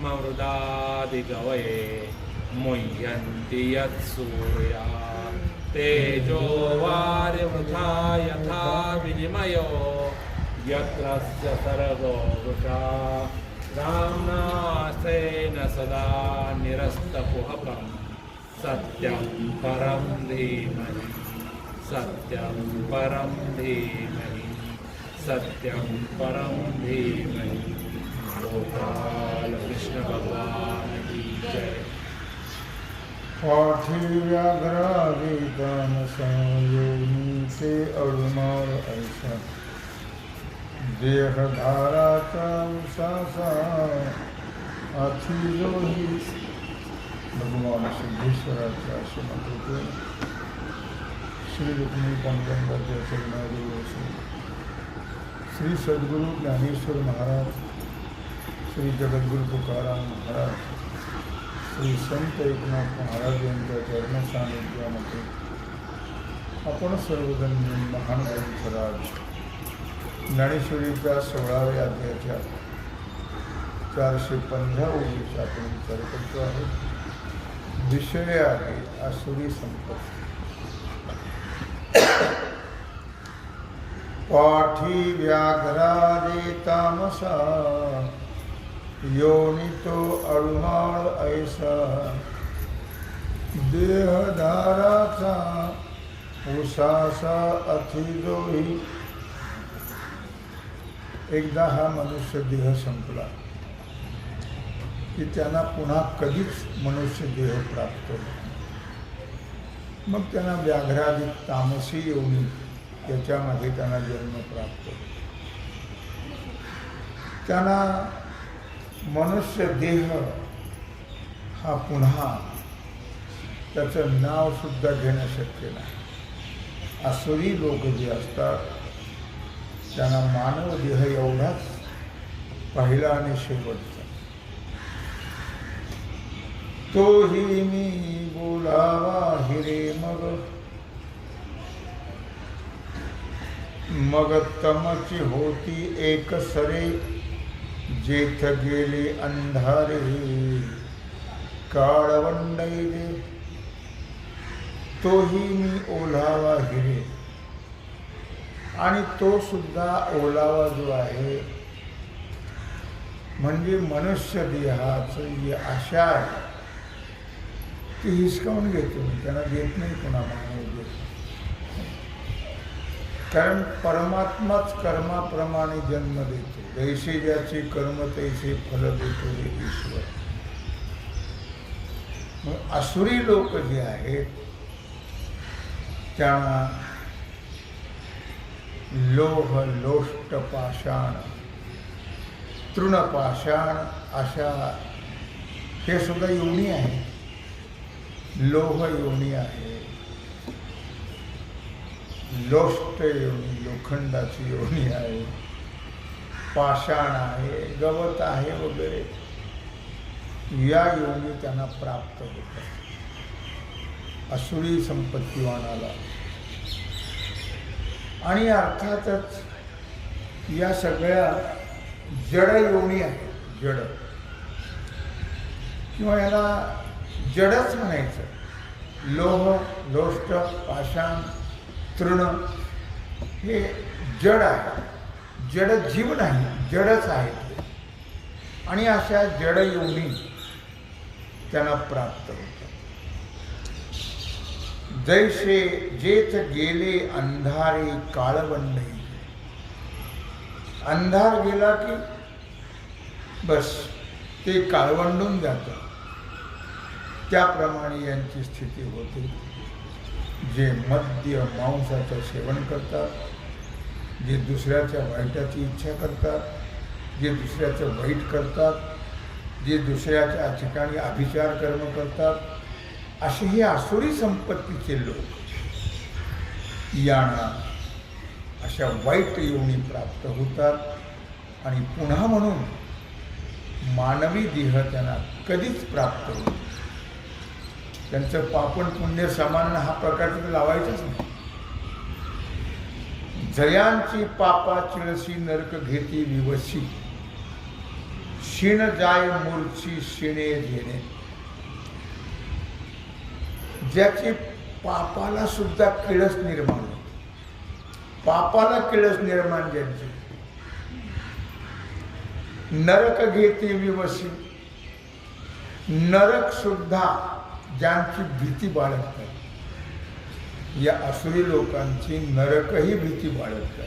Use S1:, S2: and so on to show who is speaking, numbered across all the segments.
S1: ब्रह्मवृदादिकवये मुह्यन्ति यत्सूर्या। तेजो वार्यवृथा यथा विनिमयो। यत्रस्य वृषा राम्नाथेन सदा निरस्तकुहकं सत्यं परं धीमहि। सत्यं परं धीमहि। सत्यं परं धीमहि गोपाल कृष्ण भगवान की जय
S2: पाठीव्याघ्रादिदान संयोगी से अरुमार ऐसा देहधाराचा उसासा अथिलोही भगवान सिद्धेश्वराच्या आश्रमात होते श्री रुक्मिणी पांडुरंगाच्या चरणाजवळ असून श्री सद्गुरू ज्ञानेश्वर महाराज श्री जगद्गुरु तुकाराम महाराज श्री संत एकनाथ महाराज यांच्या चरण सानिध्यामध्ये आपण सर्वजण महान ग्रंथराज ज्ञानेश्वरीच्या सोळाव्या अध्यायाच्या चारशे पंधरा ओळीचा आपण विचार करतो आहोत विषय आहे आसुरी संपत्ती. पाठी व्याघ्रा तामसा योनितो अळमाळ ऐसा। देहधाराचा उसासा अथिजोही एकदा हा मनुष्य देह संपला की त्यांना पुन्हा कधीच मनुष्य देह प्राप्त नाही. मग त्यांना व्याघ्राधिक तामसी योनी याच्यामध्ये त्यांना जन्म प्राप्त होतो. त्यांना मनुष्य देह हा पुन्हा त्याचं नाव सुद्धा घेणं शक्य नाही. असुरी लोक जे असतात त्यांना मानव देह एवढाच पहिला आणि शेवटचा. तोही मी बोलावा हिरे मग. मग तमची होती एक सरे. जेथ गेले अंधारे काळवंडैले तोही मी ओलावा हिरे आणि तो सुद्धा ओलावा जो आहे म्हणजे मनुष्य देहाचं जी आशा आहे. ती हिसकावून घेतो मी त्यांना देत नाही कोणा मानव कारण परमात्माच कर्माप्रमाणे जन्म देतो. जैसे ज्याचे कर्म तैसे फल देतो हे ईश्वर। मग असुरी लोक जे आहेत त्यांना लोह लोष्ट पाषाण तृणपाषाण अशा हे सुद्धा योनी आहे लोह योनी आहे. लोष्ट योनी लोखंडाची योनी आहे. पाषाण आहे गवत आहे वगैरे. या योनी त्यांना प्राप्त होतात. असुरी संपत्तीवानाला आणि अर्थातच या सगळ्या जड योनी आहेत जड. किंवा याला जडच म्हणायचं. लोह लोष्ट पाषाण तृण हे जड आहे. जड जीव नाही जडच आहे. आणि अशा जड योनी त्यांना प्राप्त होतात. जैसे जेथ गेले अंधारे काळवंडे अंधार गेला की बस ते काळवंडून जातं. त्याप्रमाणे यांची स्थिती होते. जे मद्य मांसाचं सेवन करतात जे दुसऱ्याच्या वाईटाची इच्छा करतात जे दुसऱ्याचं वाईट करतात जे दुसऱ्याच्या ठिकाणी अभिचार कर्म करतात असे हे आसुरी संपत्तीचे लोक यांना अशा वाईट योनी प्राप्त होतात. आणि पुन्हा म्हणून मानवी देह त्यांना कधीच प्राप्त होत त्यांचं पापण पुण्य समान हा प्रकार तिथे लावायचाच नाही. जयांची पापा चिळसी नरक घेती विवशी शिण जाय मूर्ची शिणे घेणे. ज्याची पापाला सुद्धा किळस निर्माण होते. पापाला किळस निर्माण ज्यांची. नरक घेते विवशी नरक सुद्धा ज्यांची भीती बाळगतात. या असुरी लोकांची नरकही भीती बाळगतात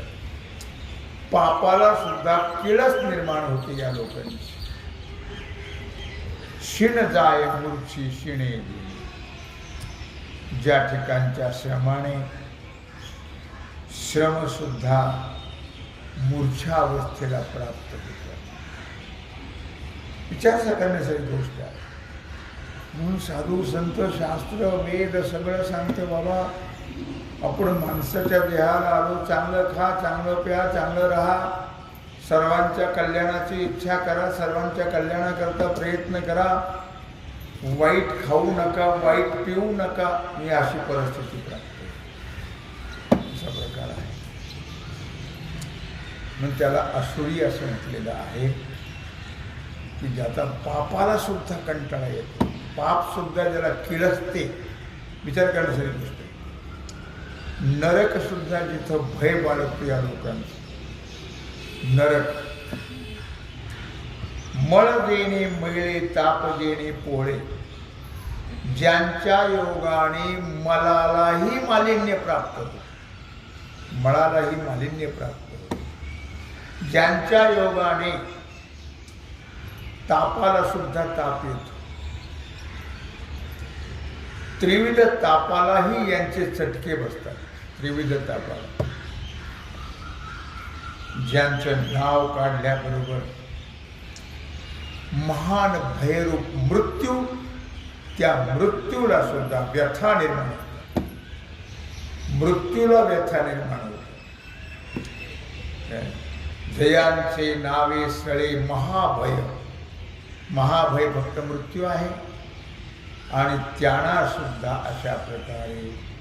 S2: पापाला सुद्धा किळस निर्माण होते या लोकांची. शिण जाय मूर्ची शिणे ज्या ठिकाणच्या श्रमाने श्रम सुद्धा मूर्छा अवस्थेला प्राप्त होतात. विचार करण्यासारखी गोष्ट आहे. म्हणून साधू संत शास्त्र वेद सगळं सांगतं बाबा आपण माणसाच्या देहाला आलो चांगलं खा चांगलं प्या चांगलं राहा. सर्वांच्या कल्याणाची इच्छा करा सर्वांच्या कल्याणाकरता प्रयत्न करा. वाईट खाऊ नका वाईट पिऊ नका मी अशी परिस्थिती प्राप्त असा प्रकार आहे. मग त्याला असुरी असं म्हटलेलं आहे की ज्याचा पापाला सुद्धा कंटाळा येतो. पाप सुद्धा ज्याला किळसते. विचार करण्यासाठी गोष्ट नरकसुद्धा नरक सुद्धा जिथं भय बाळगतो या लोकांचं. नरक. मळ देणे मैळे ताप देणे पोळे. ज्यांच्या योगाने मलालाही मालिन्य प्राप्त होते. मळालाही मालिन्य प्राप्त होते. ज्यांच्या योगाने तापाला सुद्धा ताप येतो. त्रिविध तापालाही यांचे चटके बसतात. विविधता तापाला ज्यांचं नाव काढल्याबरोबर महान भयरूप मृत्यू त्या मृत्यूला सुद्धा व्यथा निर्माण होते. मृत्यूला व्यथा निर्माण होते. जयांचे नावे सळे महाभय. महाभय फक्त मृत्यू आहे. आणि त्यांना सुद्धा अशा प्रकारे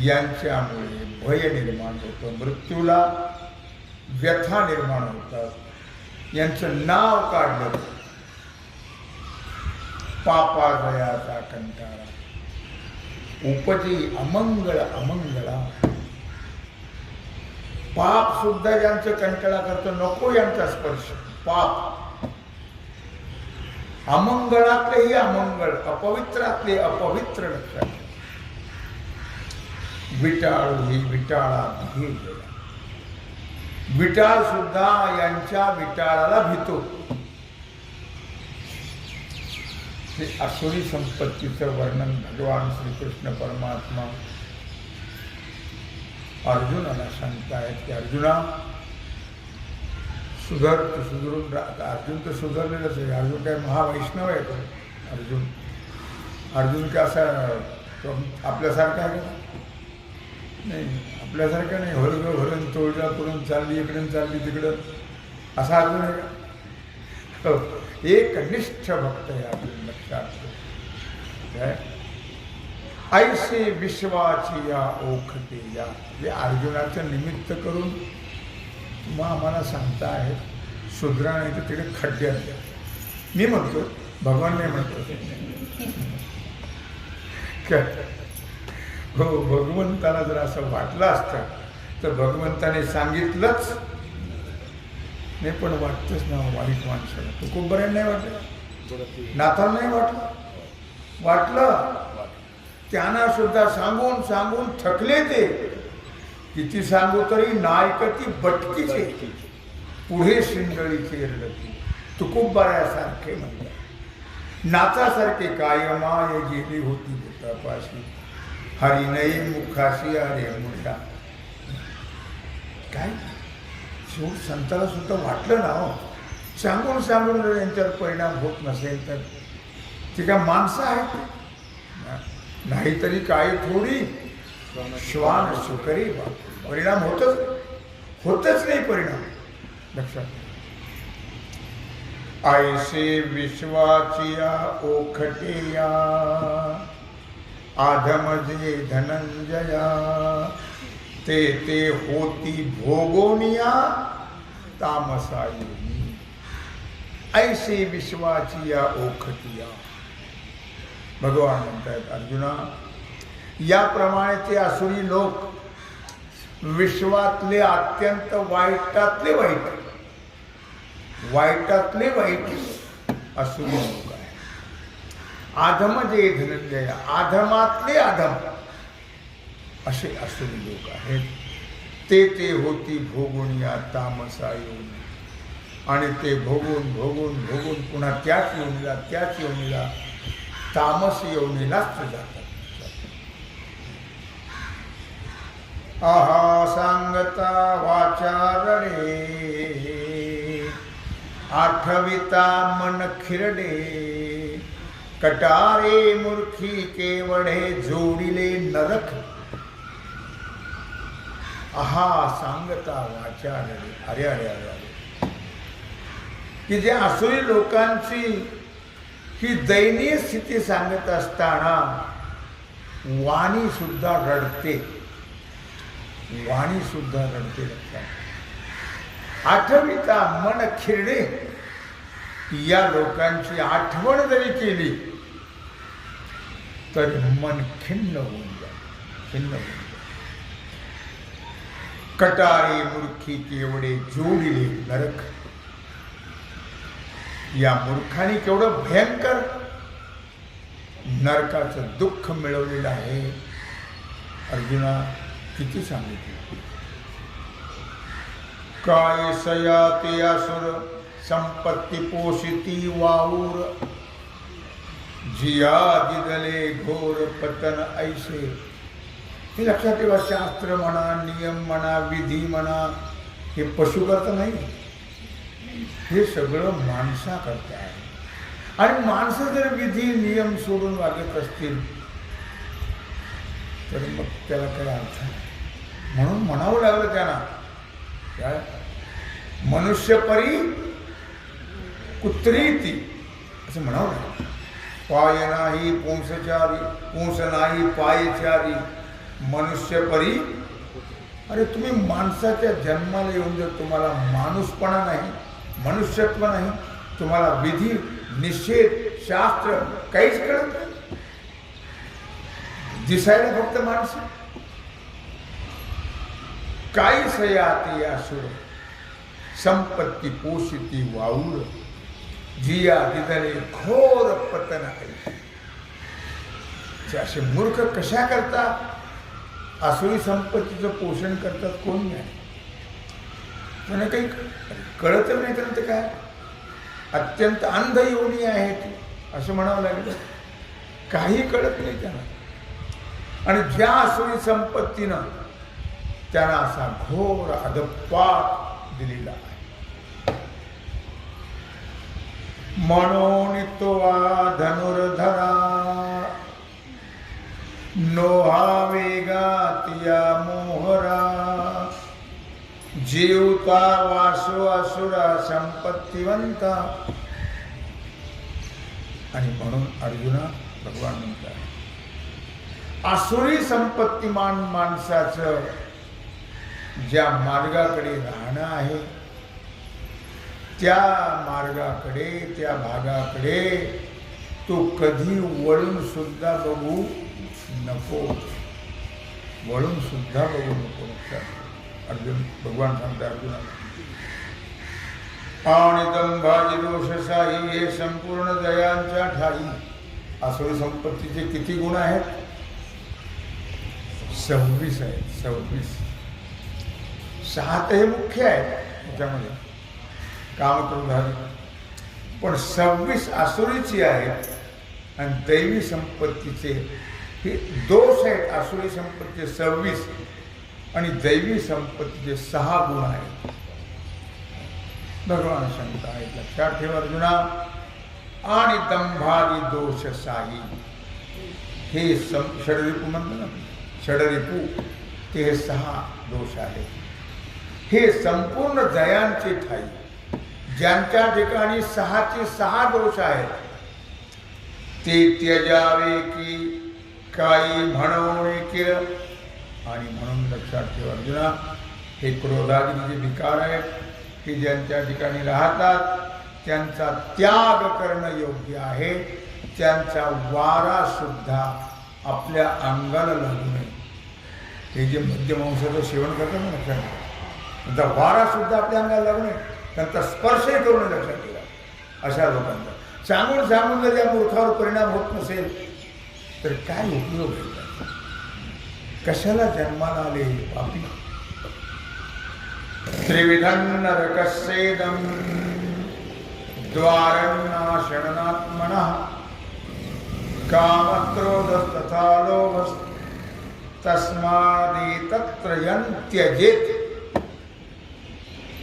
S2: यांच्यामुळे भय निर्माण होतं मृत्यूला व्यथा निर्माण होतात. यांचं नाव काढलं. पापाजयाचा कंटाळा. उपजी अमंगळ अमंगळा. पाप सुद्धा ज्यांचं कंटाळा करतो नको यांचा स्पर्श. पाप. अमंगळातलेही अमंगळ अपवित्रातले अपवित्र लक्षात विटाळ ही विटाळा गेला. विटाळ सुद्धा यांच्या विटाळाला भीतो. हे असुरी संपत्तीचं वर्णन भगवान श्रीकृष्ण परमात्मा अर्जुनाला सांगतायत की अर्जुना सुधर सुधरून अर्जुन तर सुधारलेलंच आहे. अर्जुन काय महावैष्णव आहे तो अर्जुन. अर्जुन काय असा आपल्यासारखा आहे का? नाही आपल्यासारखं नाही. हळग भरून तोडला करून चालली इकडून चालली तिकडं. असा अर्जुन आहे का? हो. एक निष्ठ भक्त आहे अर्जुन लक्षात. काय? ऐसे विश्वाची या ओखते या. हे अर्जुनाचं निमित्त करून मग आम्हाला सांगता आहे नाही तर तिकडे खड्ड्यात मी म्हणतो भगवान नाही म्हणतो काय? हो भगवंताला जर असं वाटलं असतं तर भगवंताने सांगितलंच नाही पण वाटतंच ना वाईट माणसाला. तो खूप नाही वाटलं. नाथाला नाही वाटलं. वाटलं. त्यांना सुद्धा सांगून सांगून थकले ते. किती सांगू तरी नायकती बटकीचे. पुढे शिंदळीचे रडती. तुकुबाऱ्यासारखे म्हणतात. नाचासारखे कायमाय गेली होती भूतापाशी हरिनई मुखाशी अरे मुठा काय? शिव संताला सुद्धा वाटलं ना हो? सांगून सांगून जर यांच्यावर परिणाम होत नसेल तर. ती काय माणसं आहेत. नाहीतरी काय थोडी. श्वान सुकरी परिणाम होतच होतच नाही परिणाम. लक्षात ऐसे विश्वाचिया ओखटेया. आधमजे धनंजया ते ते होती भोगोनिया तामसायुनी. ऐसे विश्वाची या ओखटिया. भगवान म्हणतायत अर्जुना याप्रमाणे ते असुरी लोक विश्वातले अत्यंत वाईटातले वाईट वाईटातले वाईट असुरी लोक. आधम जे धनंजय आधमातले आधम. असे असले लोक आहेत. ते ते होती भोगून या तामसा येऊन आणि ते भोगून भोगून भोगून पुन्हा त्याच योनीला त्याच योनीला तामस योनीलाच जातात. आहा सांगता वाचारणे आठविता मन खिरडे कटारे मूर्खी केवढे जोडिले नरक. आहा सांगता वाचा अरे अरे अरे अरे. की जे असुरी लोकांची ही दयनीय स्थिती सांगत असताना वाणी सुद्धा रडते. वाणी सुद्धा रडते लक्षात. आठविता मन खिरडे. या लोकांची आठवण जरी केली तर मन खिन्न होऊन जाईल खिन्न होऊन जाईल. कटारे मूर्खी केवढे जोडिले नरक. या मूर्खाने केवढं भयंकर नरकाचं दुःख मिळवलेलं आहे. अर्जुना किती सांगितलं? काय सया ते असुर संपत्ती पोषिती वाऊर. जिया दिदले घोर पतन ऐसे। हे लक्षात ठेवा शास्त्र म्हणा नियम म्हणा विधी म्हणा हे पशु करता नाही. हे सगळं माणसा करता आहे. आणि माणसं जर विधी नियम सोडून वागत असतील तर मग त्याला काय अर्थ आहे? म्हणून म्हणावं लागलं त्यांना काय मनुष्यपरी कुत्री ती असं म्हणावं लागलं. पाय नाही पुंसचारी पुंस नाही पायचारी मनुष्यपरी अरे तुम्ही माणसाच्या जन्माला येऊन जर तुम्हाला माणूसपणा नाही मनुष्यत्व नाही तुम्हाला विधी निषेध शास्त्र काहीच कळत नाही. दिसायला फक्त माणसं. काही सयाती असुर संपत्ती पोषिती वाऊर. जिया दिदले घोर पतन आहे. असे मूर्ख कशा करता? आसुरी संपत्तीचं पोषण करतात कोण नाही? त्यांना काही कळत नाही तर ते काय? अत्यंत अंध योनी आहे ती असं म्हणावं लागलं. काही कळत नाही त्यांना. आणि ज्या आसुरी संपत्तीनं त्यांना असा घोर अधपात दिलेला आहे. म्हणून धनुर्धरा नोहा वेगातिया मोहरा। जीवता वासो असुरा संपत्तिवंता। आणि म्हणून अर्जुना भगवान म्हणतात आसुरी संपत्तिमान माणसाचं ज्या मार्गाकडे राहणं आहे त्या मार्गाकडे त्या भागाकडे तो कधी वळून सुद्धा बघू नको. वळून सुद्धा बघू नको. अर्जुन भगवान सांगता अर्जुनाला. आणि दंभाजी रोषसाई हे संपूर्ण दयांच्या ठाई. आसुरी संपत्तीचे किती गुण आहेत? सव्वीस आहेत सव्वीस. सहा हे मुख्य आहे त्याच्यामध्ये कामक्रोधादी पण सव्वीस आसुरीची आहेत आणि दैवी संपत्तीचे हे दोष आहेत. आसुरी संपत्तीचे सव्वीस आणि दैवी संपत्तीचे सहा गुण आहेत. भगवान शंका आहेत. लक्षात ठेव अर्जुना. आणि दंभादी दोष साई हे सं षडरिपू म्हणतो ना षडरिपू. ते हे सहा दोष आहेत. हे संपूर्ण दयांचे ठाई. ज्यांच्या ठिकाणी सहाचे सहा दोष आहेत ते त्यजावे की काही म्हणवणे किर. आणि म्हणून लक्षात ठेव अर्जुना हे क्रोधादी जे विकार आहेत. की ज्यांच्या ठिकाणी राहतात त्यांचा त्याग करणं योग्य आहे. त्यांचा वारा सुद्धा आपल्या अंगाला लागू नये. हे जे मध्यमांसाचं सेवन करतात ना लक्षात त्यांचा वारा सुद्धा आपल्या अंगाला लागू नये. त्यांचा स्पर्शही करून लक्षात ठेवा. अशा लोकांचा. सांगून सांगून जर या मूर्खावर परिणाम होत नसेल तर काय उपयोग आहे कशाला जन्माला आले पापी? त्रिविधं नरकस्येदं द्वारन्नाशननात्मनः कामक्रोधस्तथा तत्र त्यजेत्।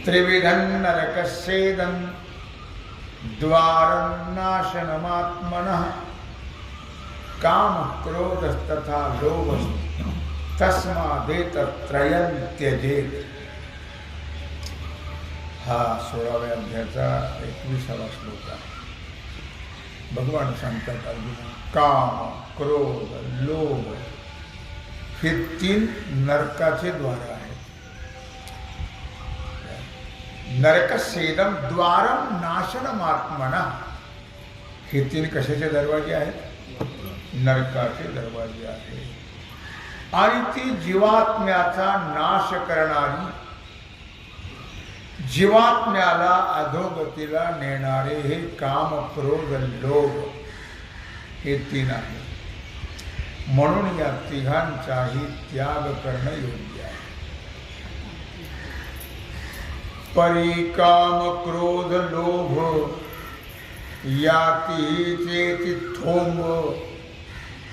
S2: त्रिविधं नरकस्येदं द्वारन्नाशनमात्मनः कामक्रोधस्तथा लोभस्तस्मादेतत्रयं त्यजेत हा सोळाव्या अध्यायाचा एकविसावा श्लोक आहे. भगवान सांगतात अर्जुन काम क्रोध लोभ हे तीन नरकाचे द्वार आहे नरकसेदम द्वारम नाशनम आत्मना हे तीन कशाचे दरवाजे आहेत? नरकाचे दरवाजे आहेत. आणि ती जीवात्म्याचा नाश करणारी जीवात्म्याला अधोगतीला नेणारे हे काम क्रोध लोभ हे तीन आहे म्हणून या तिघांचाही त्याग करणं योग्य आहे. परिकाम क्रोध लोभ या तिचे थोंब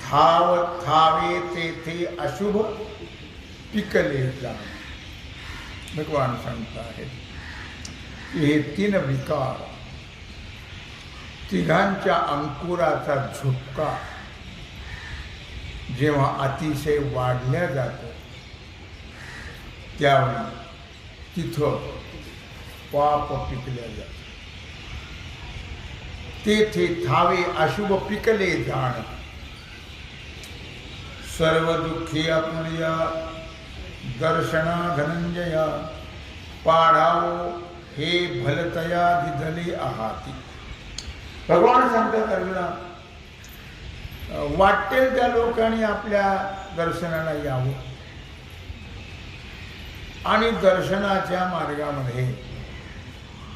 S2: थाव थावे तेथे अशुभ पिकले जा भगवान सांगता आहे हे तीन विकार तिघांच्या अंकुराचा झुपका जेव्हा अतिशय वाढल्या जातो त्यावेळी तिथं पाप पिकल्या जात. तेथे थावे अशुभ पिकले जाण. सर्व दुःखी आपुलिया दर्शना धनंजया पाढावो हे भलतया दिधले आहाती. भगवान सांगतात अर्जुना वाटेल त्या लोकांनी आपल्या दर्शनाला यावं. आणि दर्शनाच्या मार्गामध्ये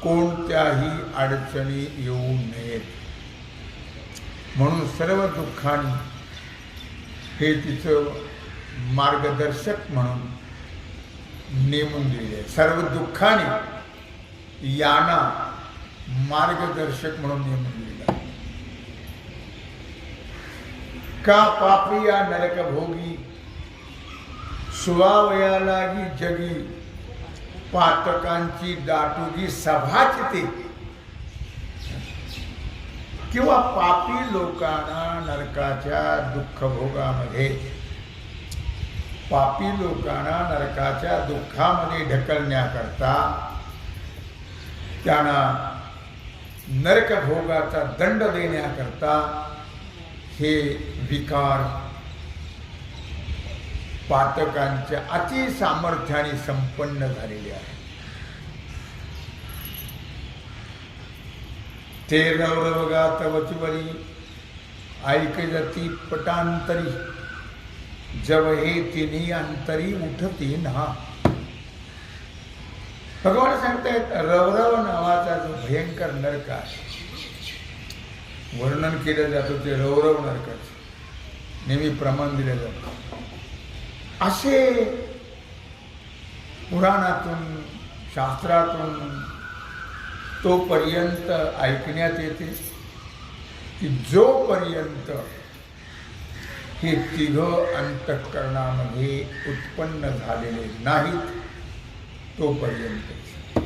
S2: कोणत्याही अडचणी येऊ नयेत. म्हणून सर्व दुःखांनी हे तिचं मार्गदर्शक म्हणून नेमून दिले. आहे सर्व दुःखाने याना मार्गदर्शक म्हणून नेमून दिला. आहे. का पापी या नरक भोगी सुवावया लागी जगी पातकांची दाटुगी सभाचिते किंवा पापी लोकांना नरकाच्या दुःखभोगामध्ये. पापी लोकांना नरकाच्या दुःखामध्ये ढकलण्याकरता त्यांना नरकभोगाचा दंड देण्याकरता हे विकार पातकांच्या अतिसामर्थ्याने संपन्न झालेले आहे. ते रवरवगात वचवरी ऐक जती पटांतरी जव हे तिन्ही अंतरी उठती ना भगवान सांगतायत रवरव नावाचा जो भयंकर नरक आहे वर्णन केलं जातं ते रवरव नरकाचं नेहमी प्रमाण दिलं जातं. असे पुराणातून शास्त्रातून तोपर्यंत ऐकण्यात येते की जोपर्यंत हे तिघ अंतःकरणामध्ये उत्पन्न झालेले नाहीत तोपर्यंत.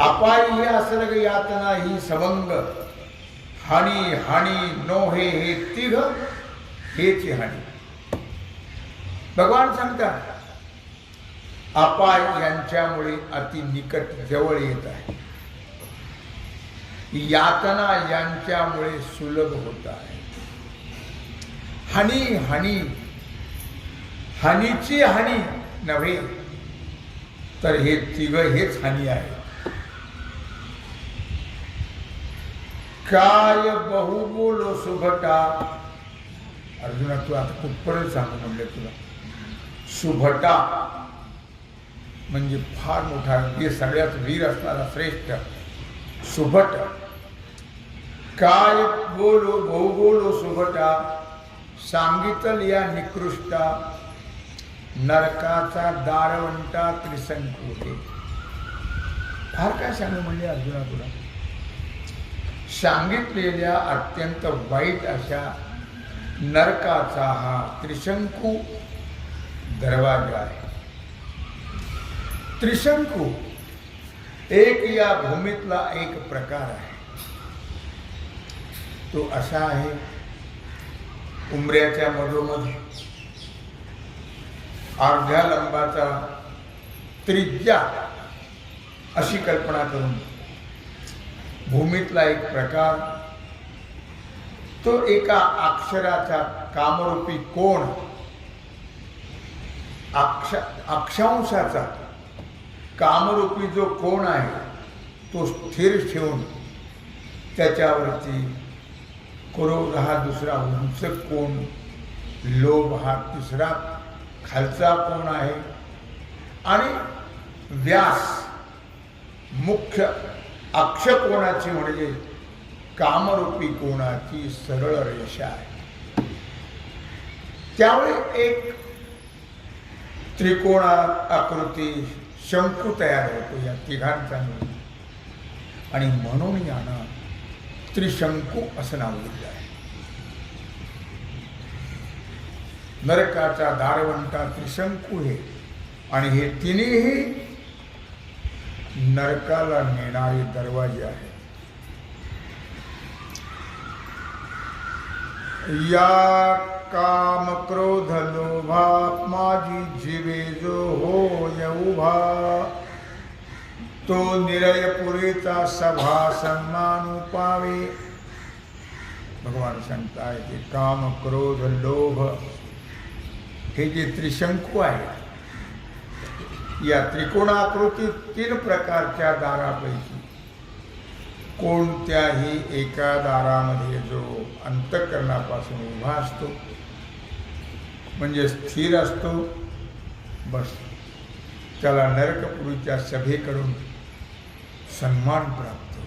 S2: अपाय ही असर्ग यातना ही सवंग हानी हानी नोहे हे तिघ हेची हानी. भगवान सांगतात अपाय यांच्यामुळे अति निकट जवळ येत आहे. यातना यांच्यामुळे सुलभ होत आहे. हानी हानी हानीची हानी नव्हे तर हे तिघ हेच हानी आहे काय बहु बोलो सुभटा? अर्जुना तू आता कुठपर्यंत सांगू म्हणले तुला. सुभटा म्हणजे फार मोठा वीर सगळ्यात वीर असणारा श्रेष्ठ. सुभट. काय बोलो बहु बोलो सुभटा सांगितल या निकृष्टा नरकाचा दारवंटा त्रिसंकू फार काय सांगू म्हणजे अर्जुना तुला सांगितलेल्या अत्यंत वाईट अशा नरकाचा हा त्रिशंकू दरवाजा आहे त्रिशंकू एक या भूमीतला एक प्रकार आहे तो असा आहे उमऱ्याच्या मधोमध। अर्ध्या लंबाचा त्रिज्या अशी कल्पना करून। भूमीतला एक प्रकार। तो एका अक्षराचा कामरूपी कोण? अक्ष अक्षांशाचा. कामरूपी जो कोण आहे तो स्थिर ठेवून त्याच्यावरती क्रोध हा दुसरा उंच कोण लोभ हा तिसरा खालचा कोण आहे? आणि व्यास मुख्य अक्ष कोणाची म्हणजे कामरूपी कोणाची सरळ रेषा आहे. त्यामुळे एक त्रिकोणा आकृती शंकू तयार होतो या तिघांचा मिळून आणि म्हणून यांना त्रिशंकू असं नाव दिलं आहे. नरकाचा दारवंटा त्रिशंकू हे आणि हे तिन्ही नरकाला नेणारे दरवाजे आहेत. या काम क्रोध लोभा माझी जीवे जो होय उभा. तो निरय पुरेचा सभा सन्मान पावे भगवान सांगताय की काम क्रोध लोभ. हे जे त्रिशंकू आहे या त्रिकोणाकृतीत तीन प्रकारच्या दारापैकी कोणत्याही एका दारामध्ये जो अंतकरणापासून उभा असतो म्हणजे स्थिर असतो. बस. त्याला नरकपुरीच्या सभेकडून सन्मान प्राप्त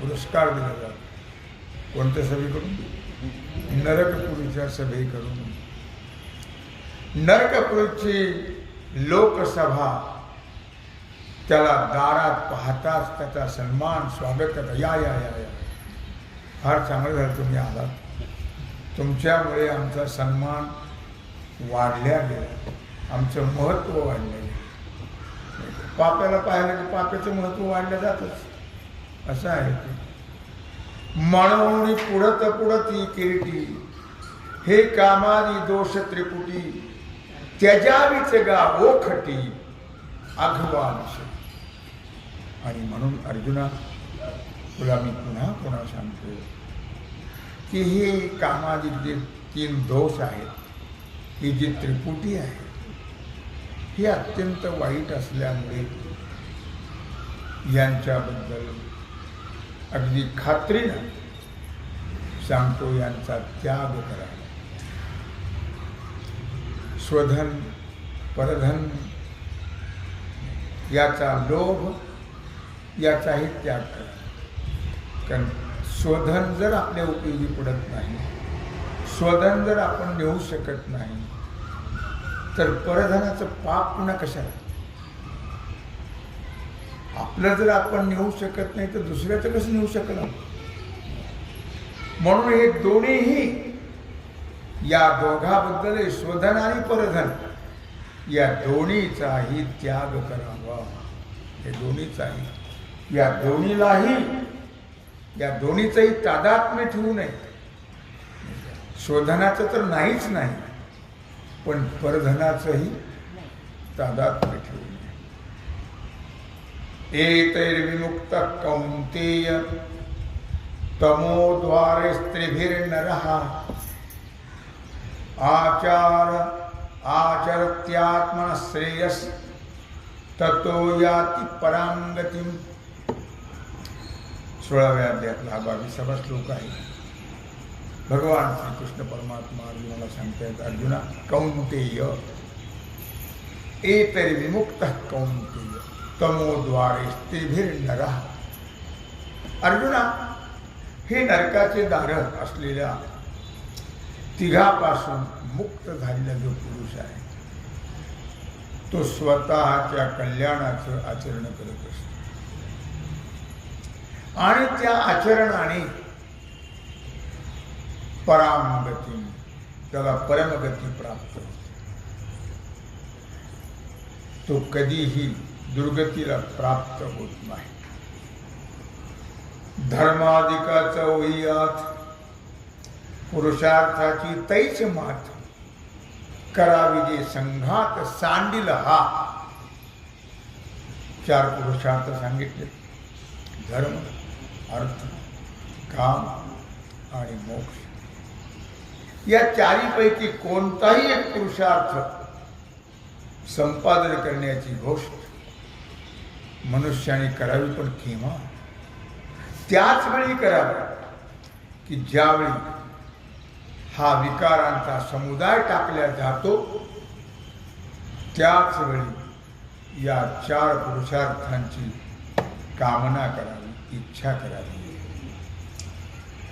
S2: पुरस्कार दिला जातो. कोणत्या सभेकडून? नरकपुरीच्या सभेकडून. नरकपुरीची लोकसभा त्याला दारात पाहताच त्याचा सन्मान स्वागत करता या या या या. फार चांगलं झालं तुम्ही आलात. तुमच्यामुळे आमचा सन्मान वाढल्या गेल्या. आमचं महत्त्व वाढलं गेलं. पाप्याला पाहिलं की पाप्याचं महत्त्व वाढलं जातच. असं आहे ते. म्हणून पुढत पुढती किरीटी. हे कामादी दोष त्रिपुटी. त्याच्यावीच गा ओखटी अघवांश आणि म्हणून अर्जुना तुला मी पुन्हा पुन्हा सांगतो की हे कामादी जे तीन दोष आहेत ही जी त्रिपुटी आहे ही अत्यंत वाईट असल्यामुळे यांच्याबद्दल अगदी खात्रीनं सांगतो यांचा त्याग करा. स्वधन परधन याचा लोभ याचाही त्याग करा. कारण स्वधन जर आपल्या उपयोगी पडत नाही स्वधन जर आपण नेऊ शकत नाही तर परधनाचं पाप पुन्हा कशाला? आपलं जर आपण नेऊ शकत नाही तर दुसऱ्याचं कसं नेऊ शकणार म्हणून हे दोन्हीही या दोघाबद्दल स्वधन आणि परधन या दोन्हीचाही त्याग करावा. हे दोन्हीचाही या दोन्हीलाही या दोन्हीचंही तादात्म्य ठेवू नये. शोधनाचं तर नाहीच नाही पण परधनाचंही तादात ठेवू नये एतैर्विमुक्त कौंतेय तमोद्वारे स्त्रिभिर्नरः। आचार आचरत्यात्मन श्रेयस ततो याति परांगतीम सोळाव्या अध्यायातला हा बावीसावा श्लोक आहे. भगवान श्रीकृष्ण परमात्मा अर्जुनाला सांगतायत अर्जुना कौंतेय एतरी विमुक्त कौंतेय तमोद्वारे स्त्रीभिर्नरा अर्जुना हे नरकाचे दार असलेल्या तिघापासून मुक्त झालेला जो पुरुष आहे तो स्वतःच्या कल्याणाचं आचरण करत असतो. आणि त्या आचरणाने परामगती त्याला परमगती प्राप्त होते. तो कधीही दुर्गतीला प्राप्त होत नाही. धर्माधिकाचा ओहियात पुरुषार्थाची तैच मात करावी जे संघात सांडील हा. चार पुरुषार्थ सांगितले. धर्म अर्थ काम आणि मोक्ष. या चारीपैकी कोणताही एक पुरुषार्थ संपादन करण्याची गोष्ट मनुष्याने करावी पण केव्हा? त्याच वेळी करावी की ज्यावेळी हा विकारांचा समुदाय टाकला जातो त्याच वेळी या चार पुरुषार्थांची कामना करावी इच्छा करावी.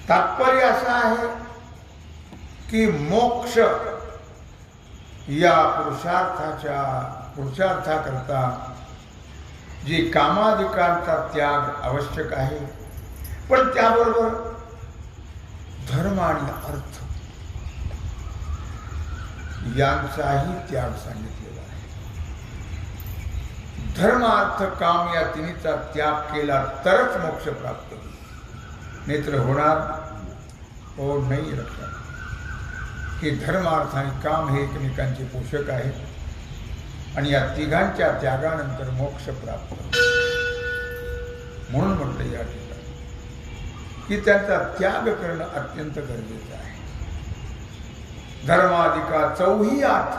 S2: तात्पर्य असं आहे की मोक्ष या पुरुषार्थाच्या पुरुषार्थाकरता जी कामाधिकांचा त्याग आवश्यक आहे. पण त्याबरोबर धर्म आणि अर्थ यांचाही त्याग सांगितलेला आहे. धर्म अर्थ काम या तिन्हीचा त्याग केला तरच मोक्ष प्राप्त होईल. नेत्र होणार हो नाही लक्षात हे धर्म अर्थ आणि काम हे एकमेकांचे पोषक आहेत. आणि या तिघांच्या त्यागानंतर मोक्ष प्राप्त म्हणून म्हटलं या ठिकाणी की त्यांचा त्याग करणं अत्यंत गरजेचं आहे. धर्माधिका चौही आठ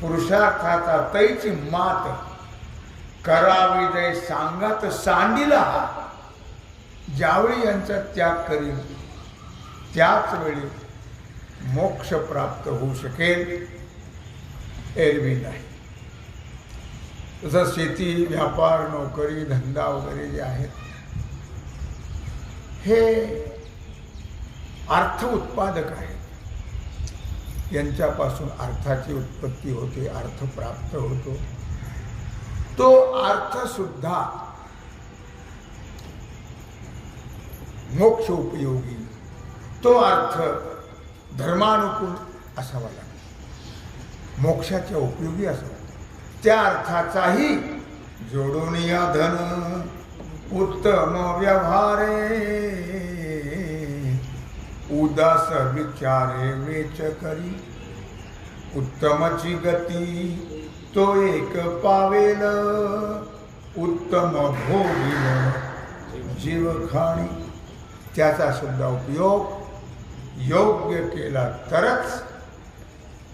S2: पुरुषार्थाचा तैची मात करावी जय सांगत सांडिला हा ज्यावेळी यांचा त्याग करील त्याच वेळी मोक्ष प्राप्त होऊ शकेल एरवी नाही. जसं शेती व्यापार नोकरी धंदा वगैरे जे आहेत हे अर्थ उत्पादक आहेत. यांच्यापासून अर्थाची उत्पत्ती होते अर्थ प्राप्त होतो. तो अर्थ सुद्धा मोक्ष उपयोगी तो अर्थ धर्मानुकूल असावा लागतो मोक्षाच्या उपयोगी असावा. त्या अर्थाचाही जोडून या धन. उत्तम व्यवहारे. उदास विचारे वेच करी. उत्तमची गती तो एक पावेल. उत्तम भोगील जीव खाणी. त्याचा सुद्धा उपयोग योग्य केला तरच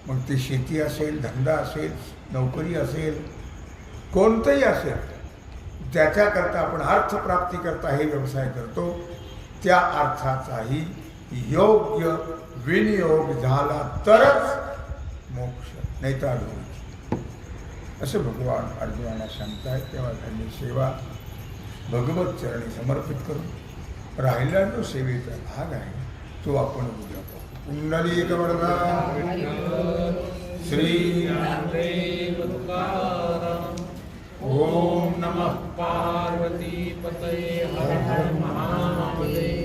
S2: मग ती शेती असेल धंदा असेल नोकरी असेल कोणतंही असेल त्याच्याकरता आपण अर्थप्राप्तीकरता हे व्यवसाय करतो. त्या अर्थाचाही योग्य विनियोग झाला तरच मोक्ष नाही तर अडवू असं भगवान अर्जुनाला सांगतायत तेव्हा त्यांनी सेवा भगवत चरणी समर्पित करून राहिला जो सेवेचा भाग आहे. तो आपण उद्या पाहू कुंडली श्री
S1: ओम नमः पार्वती पतये हर हर महादेव.